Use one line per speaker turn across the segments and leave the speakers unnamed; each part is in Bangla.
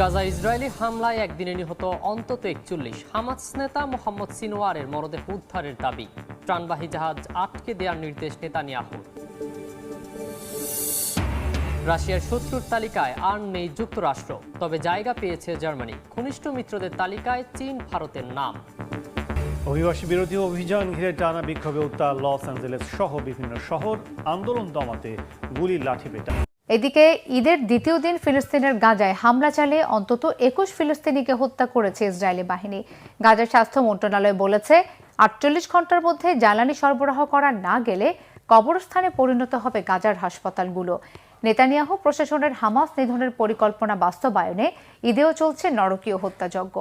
গাজা ইসরায়েলি হামলায় একদিনে নিহত অন্তত একচল্লিশ হামাস নেতা মোহাম্মদ সিনোয়ারের মরদেহ উদ্ধারের দাবি। ত্রাণবাহী জাহাজ আটকে দেওয়ার নির্দেশ নেতানিয়াহুর রাশিয়ার শত্রুর তালিকায় আর নেই যুক্তরাষ্ট্র, তবে জায়গা পেয়েছে জার্মানি। ঘনিষ্ঠ মিত্রদের তালিকায় চীন ভারতের নাম।
অভিবাসী বিরোধী অভিযান ঘিরে টানা বিক্ষোভে উত্তাল লস অ্যাঞ্জেলেস সহ বিভিন্ন শহর, আন্দোলন দমাতে গুলির লাঠিপেটা
এদিকে ঈদের দ্বিতীয় দিন ফিলিস্তিনের গাজায় হামলা চালিয়ে অন্তত একুশ ফিলিস্তিনিকে হত্যা করেছে ইসরায়েলি বাহিনী। গাজার স্বাস্থ্য মন্ত্রণালয় বলেছে, আটচল্লিশ ঘণ্টার মধ্যে জ্বালানি সরবরাহ করা না গেলে কবরস্থানে পরিণত হবে গাজার হাসপাতালগুলো। নেতানিয়াহু প্রশাসনের হামাস নিধনের পরিকল্পনা বাস্তবায়নে ঈদেও চলছে নরকীয় হত্যাযজ্ঞ।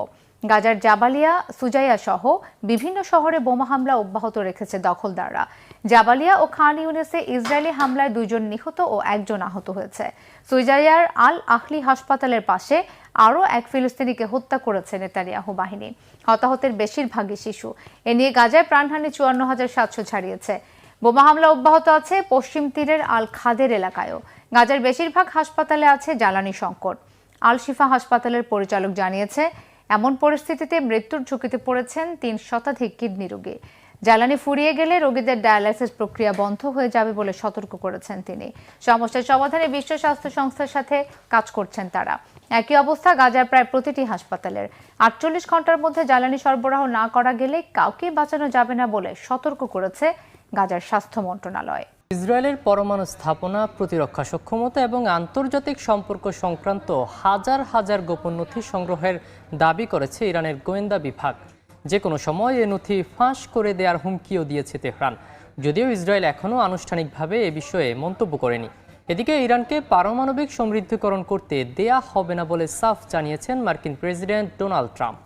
গাজার জাবালিয়া, সুজাইয়া সহ বিভিন্ন শহরে বোমা হামলা অব্যাহত রেখেছে দখলদাররা। জাবালিয়া ও খান ইউনেসে ইসরায়েলি হামলায় দুইজন নিহত ও একজন আহত হয়েছে। সুজাইয়ার আল আখলি হাসপাতালের পাশে আরও এক ফিলিস্তিনিকে হত্যা করেছে নেতানিয়াহু বাহিনী। হতাহতের বেশিরভাগই শিশু। এ নিয়ে গাজায় প্রাণহানি চুয়ান্ন হাজার সাতশো ছাড়িয়েছে। বোমা হামলা অব্যাহত আছে পশ্চিম তীরের আল খাদের এলাকায়ও। গাজার বেশিরভাগ হাসপাতালে আছে জ্বালানি সংকট। আল শিফা হাসপাতালের পরিচালক জানিয়েছে এমন পরিস্থিতিতে মৃত্যুর ঝুঁকিতে পড়েছেন তিন শতাধিক কিডনি রোগী। জ্বালানি ফুরিয়ে গেলে রোগীদের ডায়ালাইসিস প্রক্রিয়া বন্ধ হয়ে যাবে বলে সতর্ক করেছেন তিনি। সমস্যার সমাধানে বিশ্ব স্বাস্থ্য সংস্থার সাথে কাজ করছেন তারা। একই অবস্থা গাজার প্রায় প্রতিটি হাসপাতালের। আটচল্লিশ ঘণ্টার মধ্যে জ্বালানি সরবরাহ না করা গেলে কাউকে বাঁচানো যাবে না বলে সতর্ক করেছে গাজার স্বাস্থ্য মন্ত্রণালয়।
ইসরায়েলের পরমাণু স্থাপনা, প্রতিরক্ষা সক্ষমতা এবং আন্তর্জাতিক সম্পর্ক সংক্রান্ত হাজার হাজার গোপন নথি সংগ্রহের দাবি করেছে ইরানের গোয়েন্দা বিভাগ। যে কোনো সময় এ নথি ফাঁস করে দেওয়ার হুমকিও দিয়েছে তেহরান। যদিও ইসরায়েল এখনও আনুষ্ঠানিকভাবে এ বিষয়ে মন্তব্য করেনি। এদিকে ইরানকে পারমাণবিক সমৃদ্ধকরণ করতে দেয়া হবে না বলে সাফ জানিয়েছেন মার্কিন প্রেসিডেন্ট ডোনাল্ড ট্রাম্প।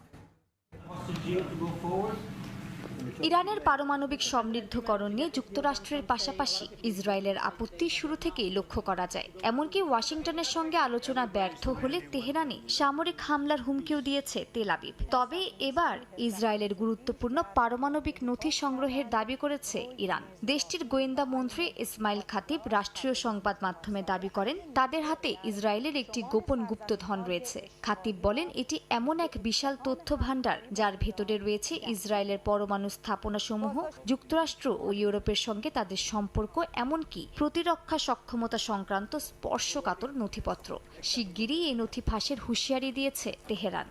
ইরানের পারমাণবিক সমৃদ্ধকরণ নিয়ে যুক্তরাষ্ট্রের পাশাপাশি ইসরায়েলের আপত্তি শুরু থেকেই লক্ষ্য করা যায়। এমনকি ওয়াশিংটনের সঙ্গে আলোচনা ব্যর্থ হলে তেহরানে সামরিক হামলার হুমকিও দিয়েছে তেল আবিব। তবে এবার ইসরায়েলের গুরুত্বপূর্ণ পারমাণবিক নথি সংগ্রহের দাবি করেছে ইরান। দেশটির গোয়েন্দা মন্ত্রী ইসমাইল খাতিব রাষ্ট্রীয় সংবাদ মাধ্যমে দাবি করেন, তাদের হাতে ইসরায়েলের একটি গোপন গুপ্তধন রয়েছে। খাতিব বলেন, এটি এমন এক বিশাল তথ্য ভাণ্ডার যার ভেতরে রয়েছে ইসরায়েলের পরমাণু স্থাপনাসমূহ, যুক্তরাষ্ট্র ও ইউরোপের সঙ্গে তাদের সম্পর্ক, এমনকি প্রতিরক্ষা সক্ষমতা সংক্রান্ত স্পর্শকাতর নথিপত্র। শিগগিরই এই নথি ফাঁসের হুঁশিয়ারি দিয়েছে তেহরান।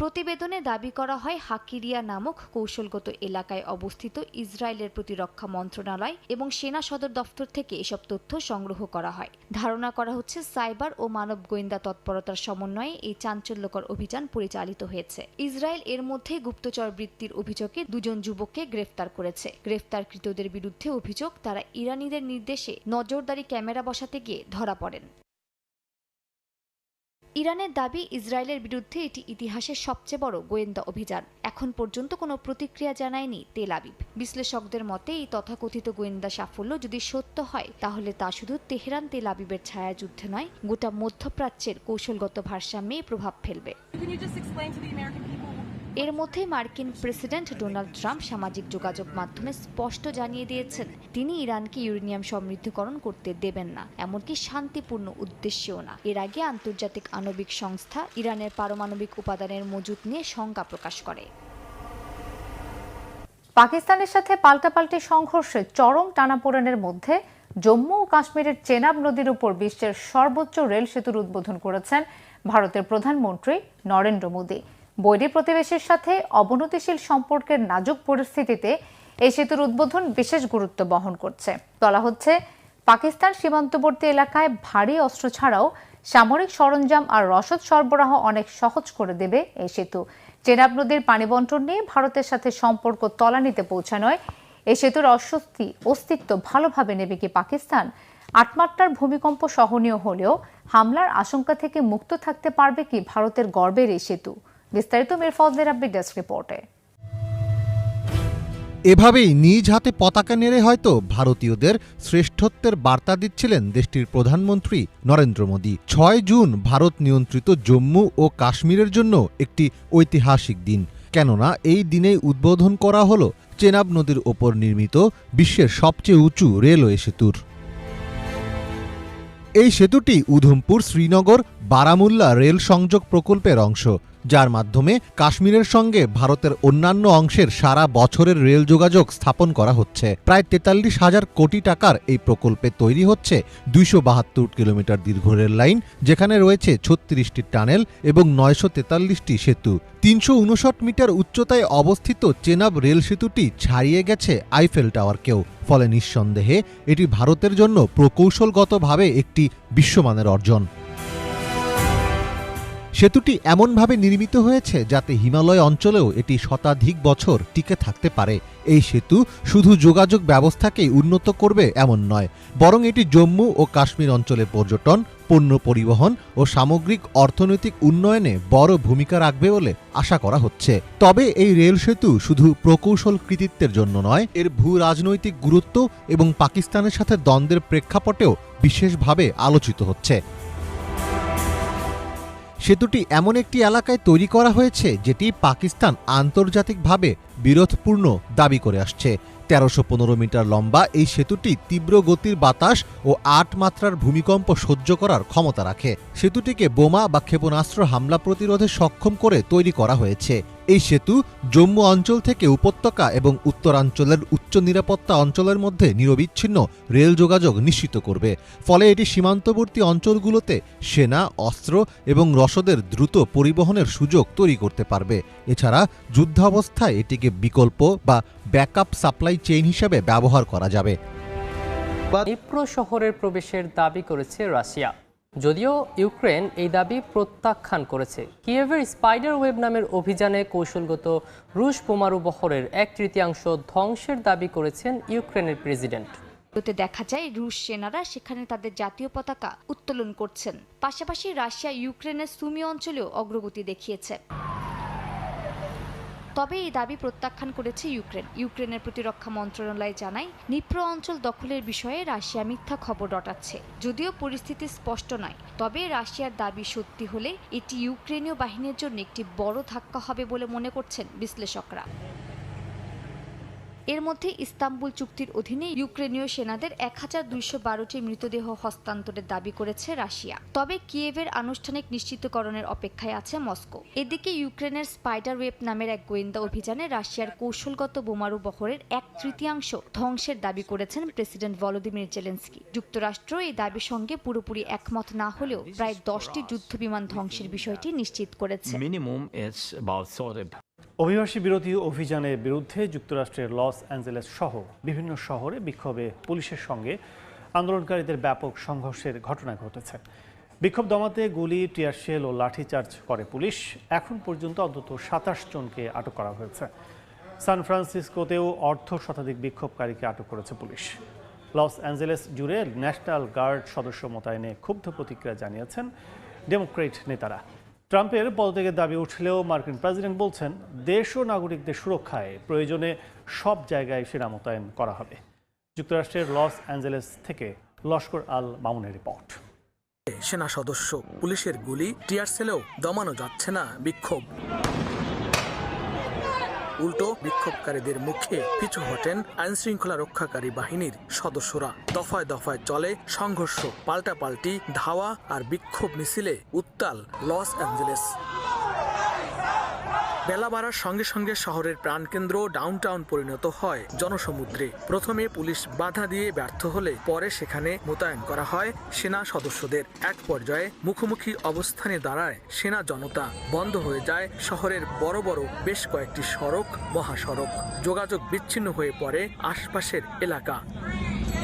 প্রতিবেদনে দাবি করা হয়, হাকিরিয়া নামক কৌশলগত এলাকায় অবস্থিত ইসরায়েলের প্রতিরক্ষা মন্ত্রণালয় এবং সেনা সদর দফতর থেকে এসব তথ্য সংগ্রহ করা হয়। ধারণা করা হচ্ছে, সাইবার ও মানব গোয়েন্দা তৎপরতার সমন্বয়ে এই চাঞ্চল্যকর অভিযান পরিচালিত হয়েছে। ইসরায়েল এর মধ্যে গুপ্তচর বৃত্তির অভিযোগে দুজন যুবককে গ্রেফতার করেছে। গ্রেফতারকৃতদের বিরুদ্ধে অভিযোগ, তারা ইরানিদের নির্দেশে নজরদারি ক্যামেরা বসাতে গিয়ে ধরা পড়েন। ইরানের দাবি, ইসরায়েলের বিরুদ্ধে এটি ইতিহাসের সবচেয়ে বড় গোয়েন্দা অভিযান। এখন পর্যন্ত কোনো প্রতিক্রিয়া জানায়নি তেল আবিব। বিশ্লেষকদের মতে, এই তথাকথিত গোয়েন্দা সাফল্য যদি সত্য হয়, তাহলে তা শুধু তেহরান তেল আবিবের ছায়াযুদ্ধে নয়, গোটা মধ্যপ্রাচ্যের কৌশলগত ভারসাম্যে প্রভাব ফেলবে। এর মধ্যে মার্কিন প্রেসিডেন্ট ডোনাল্ড ট্রাম্প সামাজিক যোগাযোগ মাধ্যমে স্পষ্ট জানিয়ে দিয়েছেন, তিনি ইরানকে ইউরেনিয়াম সমৃদ্ধকরণ করতে দেবেন না, এমনকি শান্তিপূর্ণ উদ্দেশ্যেও না। এর আগে আন্তর্জাতিক আণবিক সংস্থা ইরানের পারমাণবিক উপাদানের মজুত নিয়ে শঙ্কা প্রকাশ করে।
পাকিস্তানের সাথে পাল্টাপাল্টি সংঘর্ষে চরম টানাপোড়েনের মধ্যে জম্মু ও কাশ্মীরের চেনাব নদীর উপর বিশ্বের সর্বোচ্চ রেল সেতুর উদ্বোধন করেছেন ভারতের প্রধানমন্ত্রী নরেন্দ্র মোদী। বৈরী প্রতিবেশীর সাথে অবনতিশীল সম্পর্কের নাজুক পরিস্থিতিতে এই সেতুর উদ্বোধন বিশেষ গুরুত্ব বহন করছে। বলা হচ্ছে, পাকিস্তান সীমান্তবর্তী এলাকায় ভারী অস্ত্র ছাড়াও সামরিক সরঞ্জাম আর রসদ সরবরাহ অনেক সহজ করে দেবে এই সেতু। চেনাব নদীর পানি বন্টন নিয়ে ভারতের সাথে সম্পর্ক তলানিতে পৌঁছানোয় এই সেতুর অস্বস্তি, অস্তিত্ব ভালোভাবে নেবে কি পাকিস্তান? আটমাত্রার ভূমিকম্প সহনীয় হলেও হামলার আশঙ্কা থেকে মুক্ত থাকতে পারবে কি ভারতের গর্বের এই সেতু? বিস্তারিত মির ফজলের আব্বির ডেস্ক রিপোর্টে
এভাবেই নিজ হাতে পতাকা নেড়ে হয়তো ভারতীয়দের শ্রেষ্ঠত্বের বার্তা দিচ্ছিলেন দেশটির প্রধানমন্ত্রী নরেন্দ্র মোদী। ছয় জুন ভারত নিয়ন্ত্রিত জম্মু ও কাশ্মীরের জন্য একটি ঐতিহাসিক দিন। কেননা এই দিনেই উদ্বোধন করা হল চেনাব নদীর ওপর নির্মিত বিশ্বের সবচেয়ে উঁচু রেলওয়ে সেতুর। এই সেতুটি উধমপুর শ্রীনগর বারামুল্লা রেল সংযোগ প্রকল্পের অংশ। যার মাধ্যমে কাশ্মীরের সঙ্গে ভারতের অন্যান্য অংশের সারা বছরের রেল যোগাযোগ স্থাপন করা হচ্ছে। প্রায় তেতাল্লিশ হাজার কোটি টাকার এই প্রকল্পে তৈরি হচ্ছে দুইশো বাহাত্তর কিলোমিটার দীর্ঘ রেল লাইন, যেখানে রয়েছে ছত্রিশটি টানেল এবং নয়শো তেতাল্লিশটি সেতু। তিনশো উনষাট মিটার উচ্চতায় অবস্থিত চেনাব রেল সেতুটি ছাড়িয়ে গেছে আইফেল টাওয়ারকেও। ফলে নিঃসন্দেহে এটি ভারতের জন্য প্রকৌশলগতভাবে একটি বিশ্বমানের অর্জন। সেতুটি এমনভাবে নির্মিত হয়েছে যাতে হিমালয় অঞ্চলেও এটি শতাধিক বছর টিকে থাকতে পারে। এই সেতু শুধু যোগাযোগ ব্যবস্থাকেই উন্নত করবে এমন নয়, বরং এটি জম্মু ও কাশ্মীর অঞ্চলে পর্যটন, পণ্য পরিবহন ও সামগ্রিক অর্থনৈতিক উন্নয়নে বড় ভূমিকা রাখবে বলে আশা করা হচ্ছে। তবে এই রেল সেতু শুধু প্রকৌশল কৃতিত্বের জন্য নয়, এর ভূ রাজনৈতিক গুরুত্ব এবং পাকিস্তানের সাথে দ্বন্দ্বের প্রেক্ষাপটেও বিশেষভাবে আলোচিত হচ্ছে। সেতুটি এমন একটি এলাকায় তৈরি করা হয়েছে যেটি পাকিস্তান আন্তর্জাতিকভাবে বিরোধপূর্ণ দাবি করে আসছে। তেরোশো পনেরো মিটার লম্বা এই সেতুটি তীব্র গতির বাতাস ও আট মাত্রার ভূমিকম্প সহ্য করার ক্ষমতা রাখে। সেতুটিকে বোমা বা ক্ষেপণাস্ত্র হামলা প্রতিরোধে সক্ষম করে তৈরি করা হয়েছে। এই সেতু জম্মু অঞ্চল থেকে উপত্যকা এবং উত্তরাঞ্চলের উচ্চ নিরাপত্তা অঞ্চলের মধ্যে নিরবিচ্ছিন্ন রেল যোগাযোগ নিশ্চিত করবে। ফলে এটি সীমান্তবর্তী অঞ্চলগুলোতে সেনা, অস্ত্র এবং রসদের দ্রুত পরিবহনের সুযোগ তৈরি করতে পারবে। এছাড়া যুদ্ধাবস্থায় এটিকে বিকল্প বা ব্যাকআপ সাপ্লাই চেইন হিসেবে ব্যবহার করা যাবে।
শহরের প্রবেশের দাবি করেছে রাশিয়া। যদিও ইউক্রেন এই দাবি প্রত্যাখ্যান করেছে। কিয়েভের স্পাইডার ওয়েব নামের অভিযানে কৌশলগত রুশ বোমারু বহরের এক তৃতীয়াংশ ধ্বংসের দাবি করেছেন ইউক্রেনের প্রেসিডেন্ট।
দেখা যায়, রুশ সেনারা সেখানে তাদের জাতীয় পতাকা উত্তোলন করছেন। পাশাপাশি রাশিয়া ইউক্রেনের সুমি অঞ্চলেও অগ্রগতি দেখিয়েছে। তবে এই দাবি প্রত্যাখ্যান করেছে ইউক্রেন। ইউক্রেনের প্রতিরক্ষা মন্ত্রণালয় জানায়, নিপ্র অঞ্চল দখলের বিষয়ে রাশিয়া মিথ্যা খবর ডটাচ্ছে যদিও পরিস্থিতি স্পষ্ট নয়, তবে রাশিয়ার দাবি সত্যি হলে এটি ইউক্রেনীয় বাহিনীর জন্য একটি বড় ধাক্কা হবে বলে মনে করছেন বিশ্লেষকরা। এর মধ্যে ইস্তাম্বুল চুক্তির অধীনে ইউক্রেনীয় সেনাদের এক হাজার দুইশো বারোটি মৃতদেহ হস্তান্তরের দাবি করেছে রাশিয়া। তবে কিয়েভের আনুষ্ঠানিক নিশ্চিতকরণের অপেক্ষায় আছে মস্কো। এদিকে ইউক্রেনের স্পাইডার ওয়েব নামের এক গোয়েন্দা অভিযানে রাশিয়ার কৌশলগত বোমারু বহরের এক তৃতীয়াংশ ধ্বংসের দাবি করেছেন প্রেসিডেন্ট ভলোদিমির জেলেন্সকি। যুক্তরাষ্ট্র এই দাবির সঙ্গে পুরোপুরি একমত না হলেও প্রায় দশটি যুদ্ধবিমান ধ্বংসের বিষয়টি নিশ্চিত করেছে।
Minimum is about 30
অভিবাসী বিরোধী অভিযানের বিরুদ্ধে যুক্তরাষ্ট্রের লস অ্যাঞ্জেলেস সহ বিভিন্ন শহরে বিক্ষোভে পুলিশের সঙ্গে আন্দোলনকারীদের ব্যাপক সংঘর্ষের ঘটনা ঘটেছে। বিক্ষোভ দমাতে গুলি, টিয়ারশেল ও লাঠিচার্জ করে পুলিশ। এখন পর্যন্ত অন্তত সাতাশ জনকে আটক করা হয়েছে। সান ফ্রান্সিসকোতেও অর্ধ শতাধিক বিক্ষোভকারীকে আটক করেছে পুলিশ। লস অ্যাঞ্জেলেস জুড়ে ন্যাশনাল গার্ড সদস্য মোতায়েনে ক্ষুব্ধ প্রতিক্রিয়া জানিয়েছেন ডেমোক্রেট নেতারা। ট্রাম্পের পদত্যাগের দাবি উঠলেও মার্কিন প্রেসিডেন্ট বলছেন, দেশ ও নাগরিকদের সুরক্ষায় প্রয়োজনে সব জায়গায় সেনা মোতায়েন করা হবে। যুক্তরাষ্ট্রের লস অ্যাঞ্জেলেস থেকে লস্কর আল মামুনের রিপোর্ট।
সেনা সদস্য, পুলিশের গুলি, টিয়ার সেলেও দমানো যাচ্ছে না বিক্ষোভ। উল্টো বিক্ষোভকারীদের মুখে পিছু হটেন আইনশৃঙ্খলা রক্ষাকারী বাহিনীর সদস্যরা। দফায় দফায় চলে সংঘর্ষ, পাল্টাপাল্টি, ধাওয়া আর বিক্ষোভ মিছিলে উত্তাল লস অ্যাঞ্জেলেস। বেলা বাড়ার সঙ্গে সঙ্গে শহরের প্রাণকেন্দ্র ডাউনটাউন পরিণত হয় জনসমুদ্রে। প্রথমে পুলিশ বাধা দিয়ে ব্যর্থ হলে পরে সেখানে মোতায়েন করা হয় সেনা সদস্যদের। এক পর্যায়ে মুখোমুখি অবস্থানে দাঁড়ায় সেনা জনতা। বন্ধ হয়ে যায় শহরের বড় বড় বেশ কয়েকটি সড়ক, মহাসড়ক। যোগাযোগ বিচ্ছিন্ন হয়ে পড়ে আশপাশের এলাকা।